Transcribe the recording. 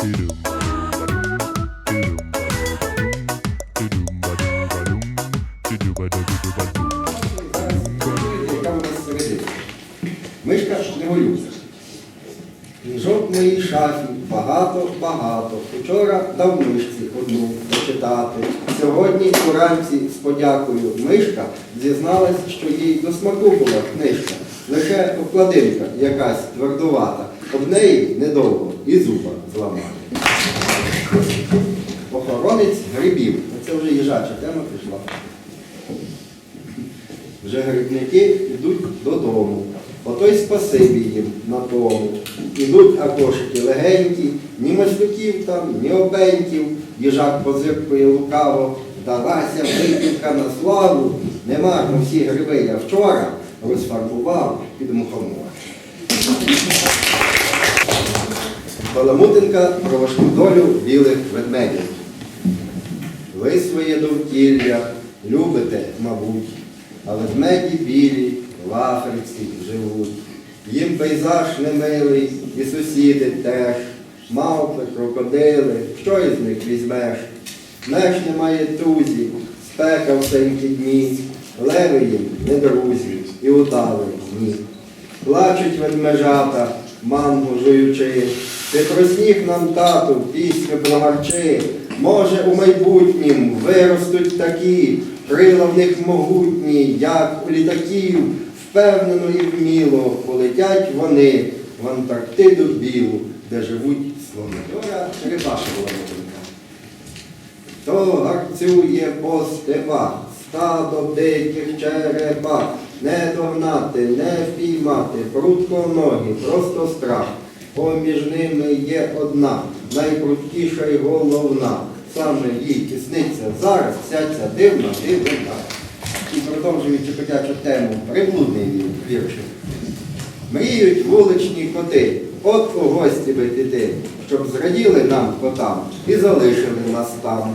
Мишка Григорюк. Книжок моїй шафі багато-багато. Вчора дав мишці одну почитати. Сьогодні уранці з подякою мишка зізналась, що їй до смаку була книжка. Лише обкладинка якась твердувата. Об неї недовго і зуба зламати. Охоронець грибів. Це вже їжача тема пішла. Вже грибники йдуть додому. Ото й спасибі їм на тому. Ідуть акошики легенькі, ні маслюків там, ні обеньків. Їжак позиркує лукаво, далася випівка на славу. Нема всі гриби я вчора розфарбував під мухомор. Баламутинка про важку долю білих ведмедів. Ви своє довкілля любите, мабуть, а ведмеді білі в Африці живуть. Їм пейзаж немилий, і сусіди теж, мавпи, крокодили, що із них візьмеш? Меж немає тузі, спека в сенькі дні, леви їм не друзі, і удави ні. Плачуть ведмежата, мангу жуючи, ти просніг нам, тату, пісню прогарчи. Може, у майбутнім виростуть такі, крила в них могутні, як у літаків, впевнено і вміло полетять вони в Антарктиду білу, де живуть слони. Дора Черепаша була. То гарцює по степах, стадо диких черепах, не догнати, не впіймати, прутко ноги, просто страх. Поміж ними є одна, найпруткіша й головна. Саме їй тісниться зараз вся ця дивна дивина. І продовжуючи котячу тему, приблудний віршик. Мріють вуличні коти, от у гості би піти, щоб зраділи нам котам і залишили нас там.